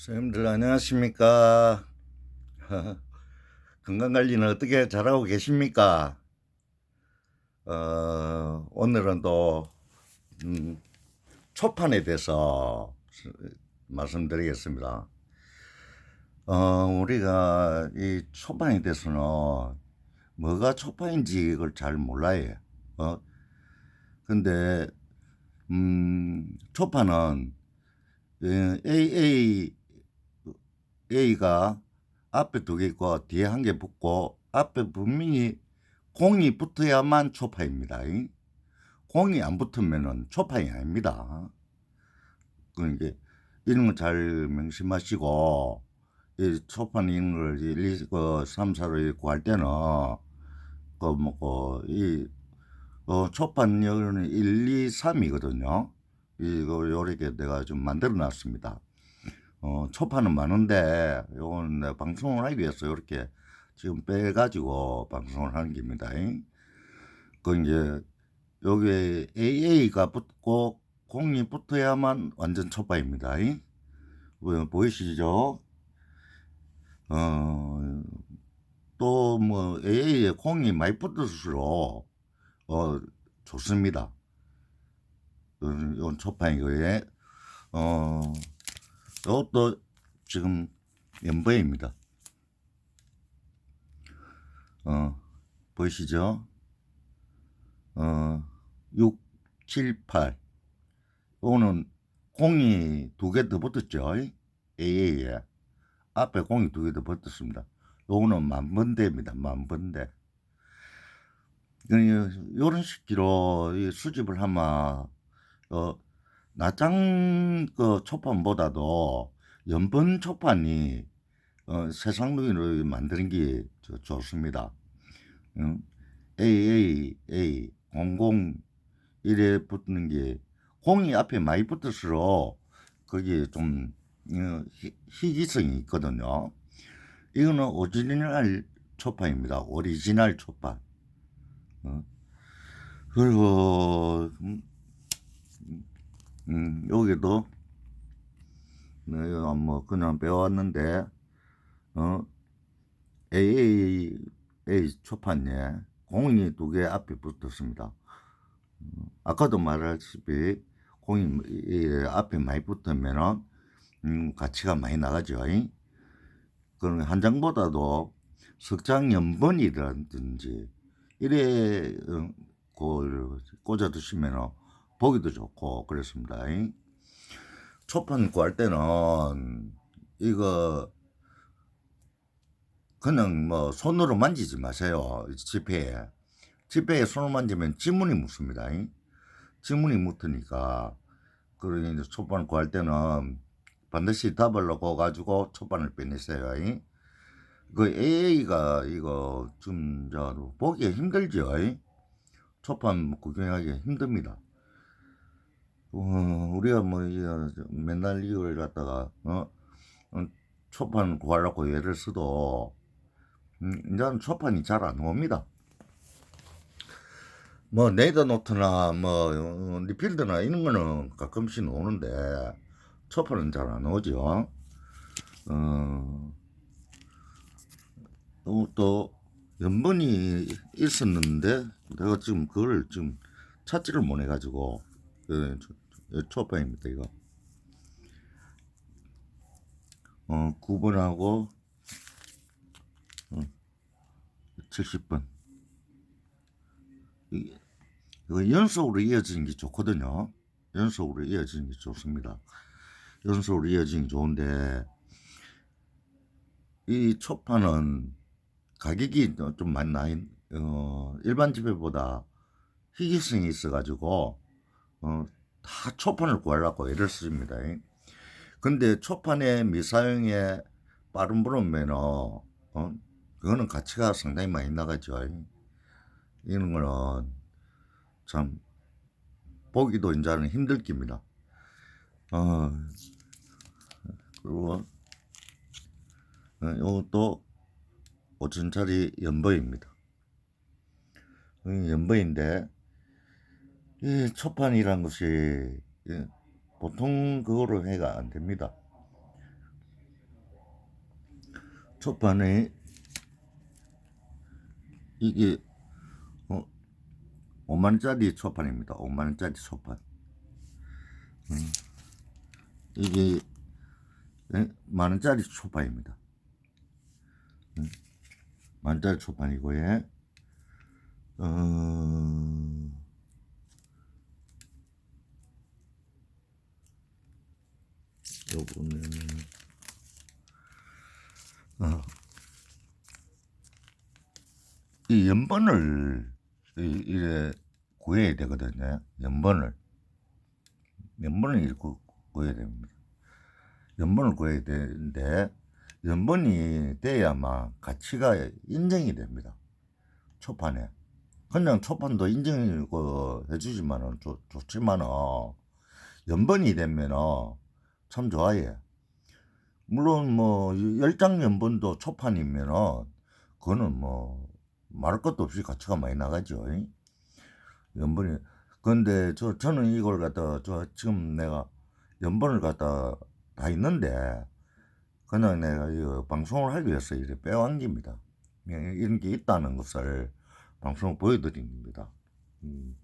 선생님들 안녕하십니까? 건강관리는 어떻게 잘하고 계십니까? 어, 오늘은 또 음, 초판에 대해서 말씀드리겠습니다. 어, 우리가 이 초판에 대해서는 뭐가 초판인지 이걸 잘 몰라요. 어? 근데 음, 초판은 예, AA A가 앞에 두 개 있고 뒤에 한 개 붙고 앞에 분명히 공이 붙어야만 초파입니다. 이. 공이 안 붙으면은 초파이 아닙니다. 그러니까 이런 거 잘 명심하시고 이 초판 이런 걸 1, 2, 그 3, 4로 구할 때는 그뭐이 어, 초판 여기는 1, 2, 3이거든요. 이거 요렇게 내가 좀 만들어 놨습니다. 어, 초판은 많은데 요건 내가 방송을 하기 위해서 이렇게 지금 빼가지고 방송을 하는 겁니다. 그 이제 여기에 AA가 붙고 공이 붙어야만 완전 초파입니다. 뭐, 보이시죠? 어, 또 뭐 AA에 공이 많이 붙을수록 어, 좋습니다. 음, 이건 초판이고요. 어, 이것도 지금 연보입니다. 어, 보이시죠? 어, 6, 7, 8. 요거는 공이 두 개 더 붙었죠? AA에. 앞에 공이 두 개 더 붙었습니다. 요거는 만번대입니다. 만번대. 이런 식기로 이 수집을 하면, 어, 나짱 그 초판보다도 연번 초판이 어, 세상 누이를 만드는 게 저- 좋습니다. 응? AAA 00 이래 붙는 게 공이 앞에 많이 붙을수록 그게 좀 어, 희- 희귀성이 있거든요. 이거는 오리지널 초판입니다. 오리지널 초판. 어? 그리고 음, 음, 여기도 내가 뭐 그냥 배웠는데 어 AA A 초판에 공이 두 개 앞에 붙었습니다. 음, 아까도 말했다시피 공이 이 앞에 많이 붙으면은 음, 가치가 많이 나가죠. 이? 그런 한 장보다도 석장 연번이라든지 이래 어, 그 꽂아 두시면은 보기도 좋고 그랬습니다. 이. 초판 구할 때는 이거 그냥 뭐 손으로 만지지 마세요. 지폐에. 지폐에 손을 만지면 지문이 묻습니다. 이. 지문이 묻으니까 그러니 초판 구할 때는 반드시 답을 넣고 가지고 초판을 빼내세요. 이. 그 AA가 이거 좀저 보기 힘들죠. 이. 초판 구경하기 힘듭니다. 어, 우리가 뭐, 이, 맨날 이걸 갖다가, 어, 어, 초판 구하려고 예를 써도, 음, 이제는 초판이 잘 안 옵니다. 뭐, 네이더노트나, 뭐, 어, 리필드나 이런 거는 가끔씩 오는데, 초판은 잘 안 오죠. 어, 또, 또, 연번이 있었는데, 내가 지금 그걸 지금 찾지를 못해가지고, 그, 초- 초판입니다, 이거. 어, 9번하고, 어, 70번. 이, 이거 연속으로 이어지는 게 좋거든요. 연속으로 이어지는 게 좋습니다. 연속으로 이어지는 게 좋은데, 이 초판은 가격이 좀 많이 나, 어, 일반 지폐보다 희귀성이 있어가지고, 어, 다 초판을 구하려고 애를 씁니다. 근데 초판에 미사용에 빠른 부르면은, 어, 그거는 가치가 상당히 많이 나가죠. 이런 거는 참, 보기도 이제는 힘들 겁니다. 어, 그리고, 어, 이것도 5천짜리 연보입니다. 이 연보인데, 이 초판이란 것이 예, 보통 그거로 해가 안 됩니다. 초판에 이게 어 5만 원짜리 초판입니다. 5만 원짜리 초판. 음, 이게 예? 만 원짜리 초판입니다. 음, 만 원짜리 초판이고 예. 어 요거는 어, 이 연번을 이- 이래 구해야 되거든요. 연번을 연번을 이렇게 구- 구해야 됩니다. 연번을 구해야 되는데 연번이 돼야만 가치가 인정이 됩니다. 초판에 그냥 초판도 인정이고 해주지만은 좋, 좋지만은 연번이 되면은 참 좋아해. 물론 뭐 열장 연번도 초판이면은 그거는 뭐 말할 것도 없이 가치가 많이 나가죠. 연번이 근데 저 저는 이걸 갖다 저 지금 내가 연번을 갖다 다 있는데 그냥 내가 이 방송을 하기 위해서 이렇게 빼온 겁니다. 예, 이런 게 있다는 것을 방송을 보여드린 겁니다. 음.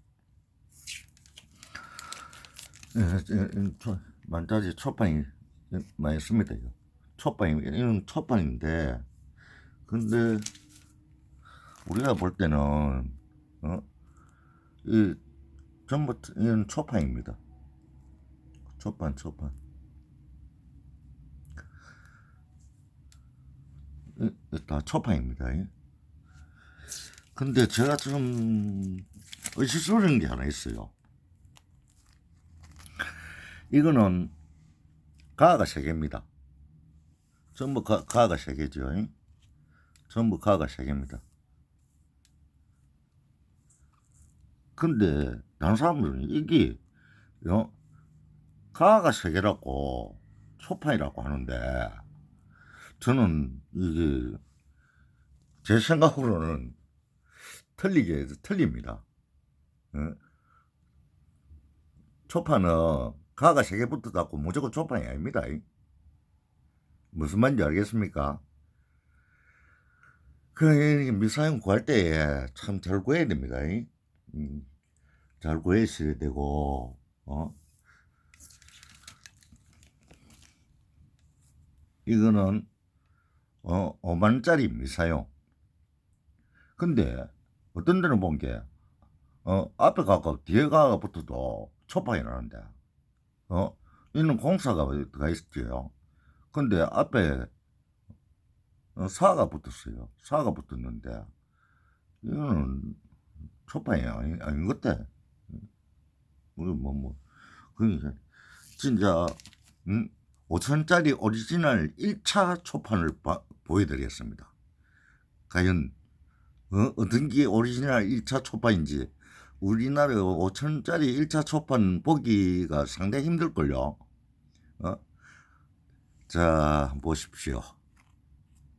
예, 예, 예, 초- 만짜리 초판이 많이 씁니다. 이거 초판이 이런 초판인데 근데 우리가 볼 때는 어? 이 전부 이런 초판입니다. 초판 초판. 이- 이다 초판입니다. 이. 근데 제가 좀 의심스러운 게 하나 있어요. 이거는 가가 세 개입니다. 전부 가, 가가 세 개죠. 이. 전부 가가 세 개입니다. 근데 다른 사람들은 이게 어? 가가 세 개라고 초판이라고 하는데 저는 이게 제 생각으로는 틀리게 틀립니다. 어? 초판은 가가 세 개 붙어갖고 무조건 초판이 아닙니다. 이. 무슨 말인지 알겠습니까? 그 미사용 구할 때참잘 구해야 됩니다. 이. 음, 잘 구했어야 되고, 어? 이거는, 어, 5만원짜리 미사용. 근데, 어떤 데는 본 게, 어, 앞에 가고 뒤에 가가 붙어도 초파이 나는데, 어, 이는 공사가 가 있었죠. 근데 앞에, 어, 사가 붙었어요. 사가 붙었는데, 이거는 초판이 아니, 아닌 것 같아. 뭐, 뭐, 뭐. 그러니까, 진짜, 음, 5천짜리 오리지널 1차 초판을 봐- 보여드리겠습니다. 과연, 어, 어떤 게 오리지널 1차 초판인지, 우리나라 5천짜리 1차 초판 보기가 상당히 힘들걸요. 어? 자, 보십시오.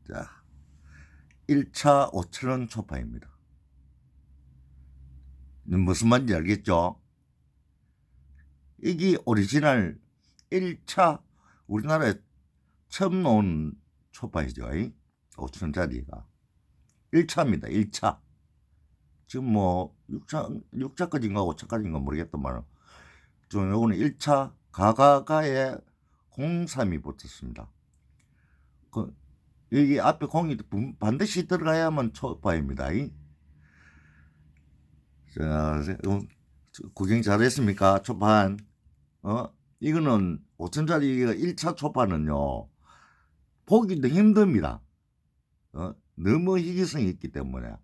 자, 1차 5천원 초판입니다. 무슨 말인지 알겠죠? 이게 오리지널 1차 우리나라에 처음 나온 초파이죠. 5천짜리가. 1차입니다. 1차. 지금 뭐 6차, 6차까지인가 5차까지인가 모르겠더만 좀 요거는 1차 가가가에 03이 붙었습니다. 그 여기 앞에 공이 분- 반드시 들어가야만 초파입니다. 이. 자, 어, 구경 잘했습니까? 초판. 어? 이거는 5천짜리 1차 초판은요, 보기도 힘듭니다. 어? 너무 희귀성이 있기 때문에.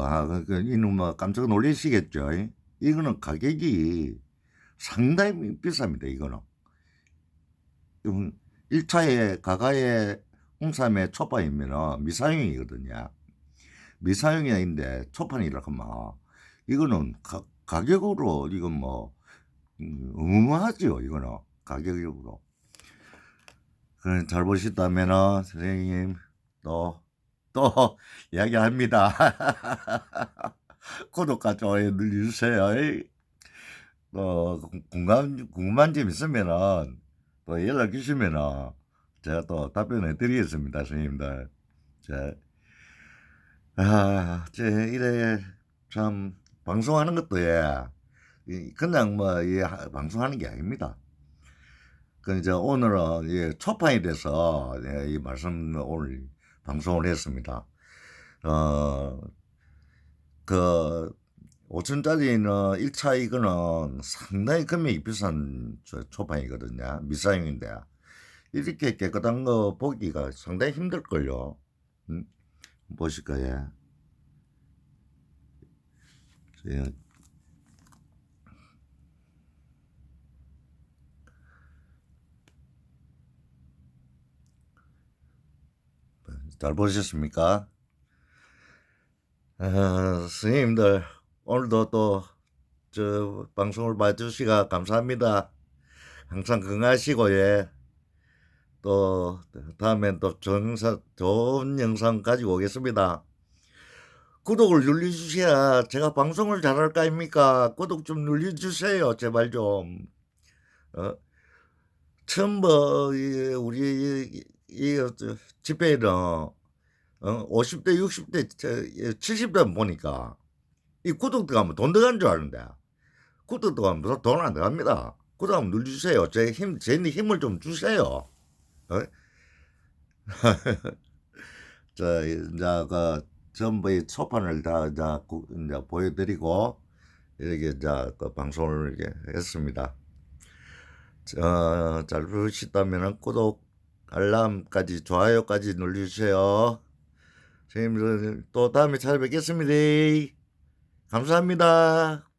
와, 그, 그, 이놈 뭐 깜짝 놀라시겠죠? 이? 이거는 가격이 상당히 비쌉니다, 이거는. 1차에 가가에 홍삼의 초판이면 미사용이거든요. 미사용인데 초판이라고 하면 이거는 가, 가격으로 이건 뭐 음, 어마어마하죠 이거는 가격으로 그잘 보셨다면은 선생님 또 또 이야기합니다 구독과 좋아요 눌러주세요 또 궁금한 궁금한 점 있으면은 또 연락 주시면은 제가 또 답변해 드리겠습니다, 선생님들. 자, 아, 제 이래 참 방송하는 것도 예, 이 그냥 뭐 예, 방송하는 게 아닙니다. 그 이제 오늘은 예, 초판이 돼서 예, 이 말씀 오늘 방송을 했습니다. 어, 그 5천짜리는 1차 이거는 상당히 금액이 비싼 저 초판이거든요. 미사용인데 이렇게 깨끗한 거 보기가 상당히 힘들걸요. 음? 보실 거예요. 예. 잘 보셨습니까? 아, 선생님들 오늘도 또 저 방송을 봐주시가 감사합니다. 항상 건강하시고 예. 또 다음엔 또 영상, 좋은 영상 가지고 오겠습니다. 구독을 눌러주셔야 제가 방송을 잘할 거 아닙니까? 구독 좀 눌러주세요. 제발 좀. 어? 처음 뭐, 이, 우리, 이, 집회는, 어, 50대, 60대, 저, 70대 보니까, 이 구독 들어가면 돈 들어가는 줄 아는데, 구독 들어가면 돈 안 들어갑니다. 구독 한번 눌러주세요. 제 힘, 제 힘을 좀 주세요. 어? 자, 이제 그 전부 이 초판을 다 이제, 구- 이제 보여드리고 이렇게 이제 그 방송을 이렇게 했습니다. 어, 잘 보시다면 구독, 알람까지 좋아요까지 눌러주세요. 선생님들 또 다음에 찾아뵙겠습니다. 감사합니다.